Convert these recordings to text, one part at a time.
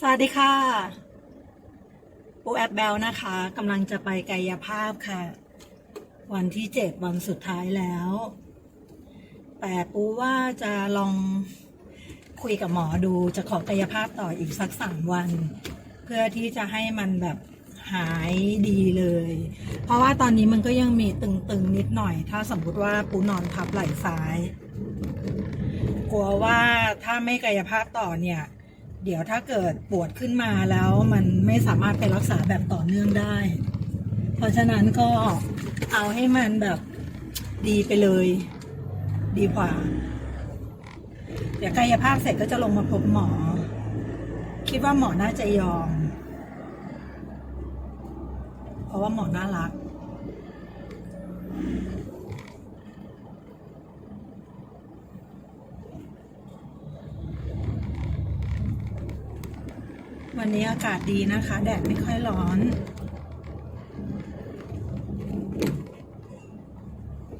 สวัสดีค่ะปูแอปเบลนะคะกำลังจะไปกายภาพค่ะ วันที่เจ็ดวันสุดท้ายแล้ว แต่ปูว่าจะลองคุยกับหมอดูจะขอกายภาพต่ออีกสักสามวัน เพื่อที่จะให้มันแบบหายดีเลย เพราะว่าตอนนี้มันก็ยังมีตึงๆนิดหน่อย ถ้าสมมติว่าปูนอนทับไหล่ซ้าย กลัวว่าถ้าไม่กายภาพต่อเนี่ย เดี๋ยวถ้าเกิดปวดขึ้นมาแล้วมันไม่สามารถไปรักษาแบบต่อเนื่องได้ เพราะฉะนั้นก็เอาให้มันแบบดีไปเลย ดีกว่า เดี๋ยวกายภาพเสร็จก็จะลงมาพบหมอ คิดว่าหมอน่าจะยอม เพราะว่าหมอน่ารัก วันนี้อากาศดีนะคะ แดดไม่ค่อยร้อน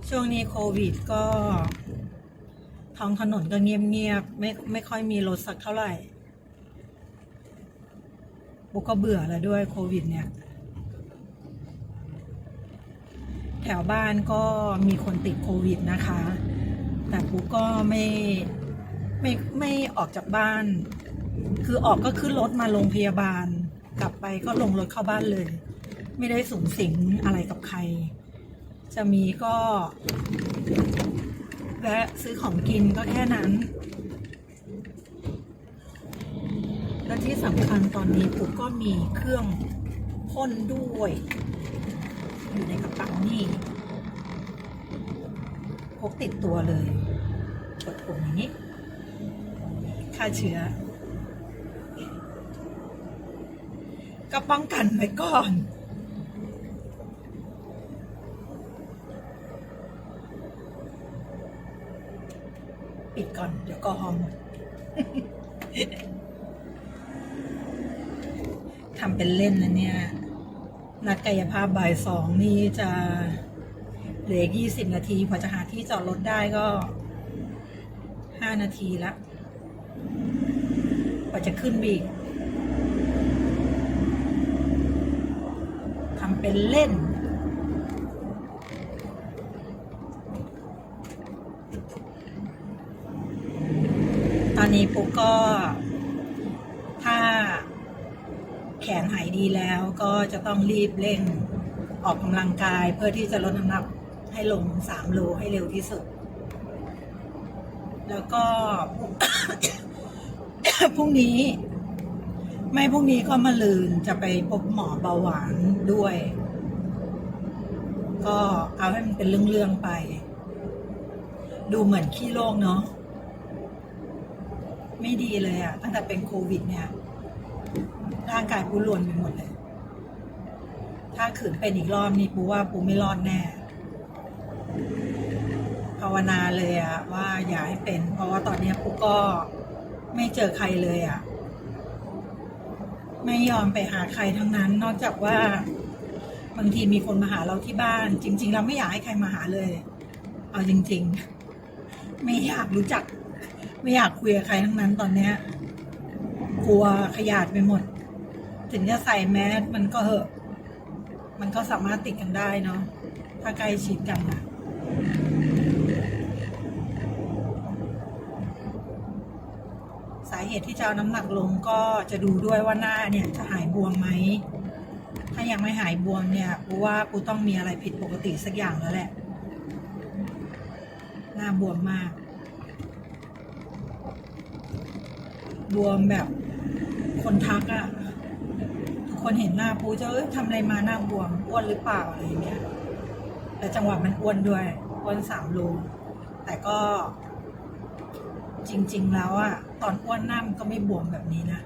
ช่วงนี้โควิดก็ ท้องถนนก็เงียบๆไม่ไม่ค่อยมีรถสักเท่าไหร่ปุ๊กก็เบื่อแล้วด้วยโควิดเนี่ย แถวบ้านก็มีคนติดโควิดนะคะ แต่ปุ๊กก็ไม่ไม่ไม่ออกจากบ้าน คือออกก็ขึ้นรถมาโรงพยาบาล กลับไปก็ลงรถเข้าบ้านเลย ไม่ได้สูงสิงอะไรกับใคร จะมีก็แวะซื้อของกินก็แค่นั้น และที่สำคัญตอนนี้ปุ๊กก็มีเครื่องพ่นด้วย อยู่ในกระเป๋านี่พกติดตัวเลยกดปุ่มอย่างนี้ฆ่าเชื้อ ก็ป้องกันไว้ก่อน ปิดก่อน เดี๋ยวก็ฮอมดทำเป็นเล่นนะเนี่ย นัดกายภาพบ่ายสองนี่จะเหลือยี่สิบนาทีพอจะหาที่จอดรถได้ก็ห้านาทีละกว่าจะขึ้นไปอีก ทำ เป็นเล่น ตอนนี้ปุ๊กก็ ถ้าแขนหายดีแล้วก็จะต้องรีบเร่งออกกำลังกายเพื่อที่จะลดน้ำหนักให้ลงสามโลให้เร็วที่สุด แล้วก็พรุ่งนี้ ไม่พรุ่งนี้ก็มาลืนจะไปพบหมอเบาหวานด้วย ก็เอาให้มันเป็นเรื่อง ๆ ไป ดูเหมือนขี้โรคเนาะไม่ดีเลยอะตั้งแต่เป็นโควิดเนี่ยร่างกายปูรวนไปหมดเลย ถ้าขืนเป็นอีกรอบนี่ปูว่าปูไม่รอดแน่ ภาวนาเลยอะว่าอย่าให้เป็น เพราะว่าตอนนี้ปูก็ไม่เจอใครเลยอะ ไม่ยอมไปหาใครทั้งนั้น นอกจากว่าบางทีมีคนมาหาเราที่บ้าน จริง ๆ เราไม่อยากให้ใครมาหาเลย เอาจริง ๆ ไม่อยากรู้จัก ไม่อยากคุยกับใครทั้งนั้นตอนเนี้ยกลัวขยาดไปหมด ถึงจะใส่แมสมันก็เหอะ มันก็สามารถติดกันได้เนาะถ้าใกล้ชิดกันนะ เหตุที่จะเอาน้ำหนักลงก็จะดูด้วยว่าหน้าเนี่ยจะหายบวมไหม ถ้ายังไม่หายบวมเนี่ยกูว่ากูต้องมีอะไรผิดปกติสักอย่างแล้วแหละ หน้าบวมมาก บวมแบบคนทักอะ่ะ ทุกคนเห็นหน้าปูจะเอ้ยทำอะไรมาหน้าบวมอ้วนหรือเปล่าอะไรเงี้ยแต่จังหวะมันอ้วนด้วยอ้วนสามโลแต่ก็ จริง ๆ แล้วอะตอนอ้วนหน้ามันก็ไม่บวมแบบนี้นะ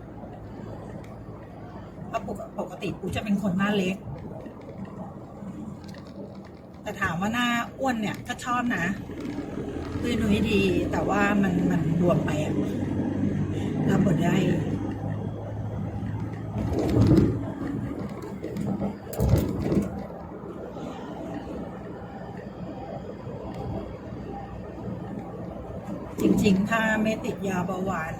เพราะปกปกติปูจะเป็นคนหน้าเล็ก แต่ถามว่าหน้าอ้วนเนี่ย ก็ชอบนะคือหนุ่ยดีแต่ว่ามันมันบวมไปอะรับบทได้ ริง ๆ ถ้าไม่ติดยาเบาหวาน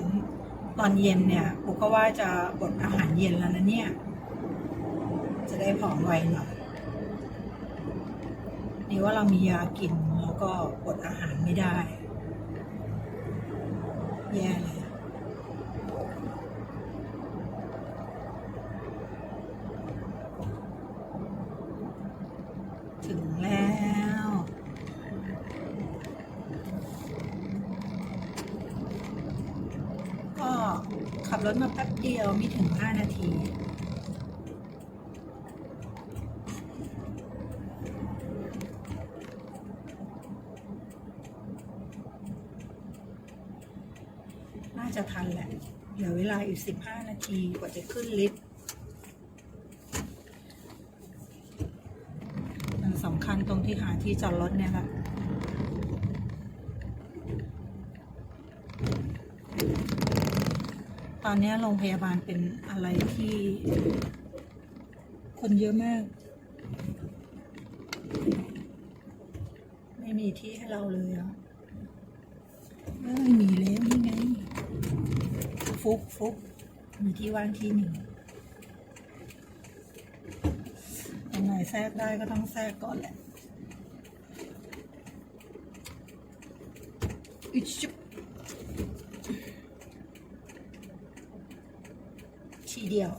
ตอนเย็นเนี่ยปูก็ว่าจะอดอาหารเย็นแล้วนะเนี่ย จะได้ผอมไวหน่อยนี่ว่าเรามียากินแล้วก็อดอาหารไม่ได้ แย่เลย ถึงแล้ว ก็ ขับรถมาแป๊บเดียวไม่ถึง 5 นาที น่าจะทันแหละ เหลือเวลาอีก 15 นาทีกว่าจะขึ้นลิฟต์มันสำคัญตรงที่หาที่จอดรถเนี่ยแหละ อนนี้โรงพยาบาลเป็นอะไรที่ คนเยอะมาก ไม่มีที่ให้เราเลยอะไม่มีแล้วนี่ไง ฟุกฟุกมีที่ว่างที่หนึ่งตรงไหนแทรกได้ก็ต้องแทรกก่อนแหละอิชุบ เดียว